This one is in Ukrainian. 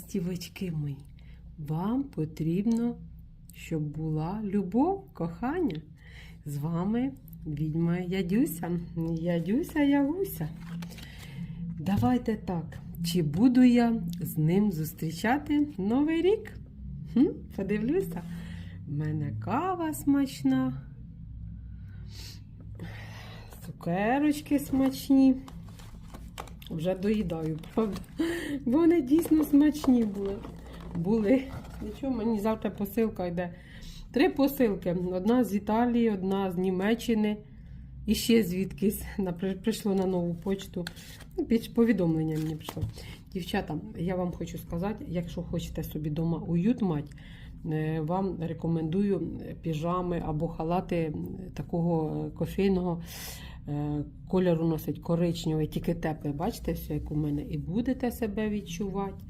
Стівочки мої, вам потрібно, щоб була любов, кохання. З вами відьма Ядюся. Ядюся Ягуся. Давайте так. Чи буду я з ним зустрічати Новий рік? Хм, подивлюся. У мене кава смачна. Цукерочки смачні. Вже доїдаю, правда? Вони дійсно смачні були. Були. Нічого, мені завтра посилка йде. Три посилки. Одна з Італії, одна з Німеччини. І ще звідкись прийшло на нову почту. Ну, повідомлення мені прийшло. Дівчата, я вам хочу сказати, якщо хочете собі вдома уют мати, е, вам рекомендую піжами або халати такого кофейного е, кольору носить коричневий, тільки теплий. Бачите, все, як у мене, і будете себе відчувати.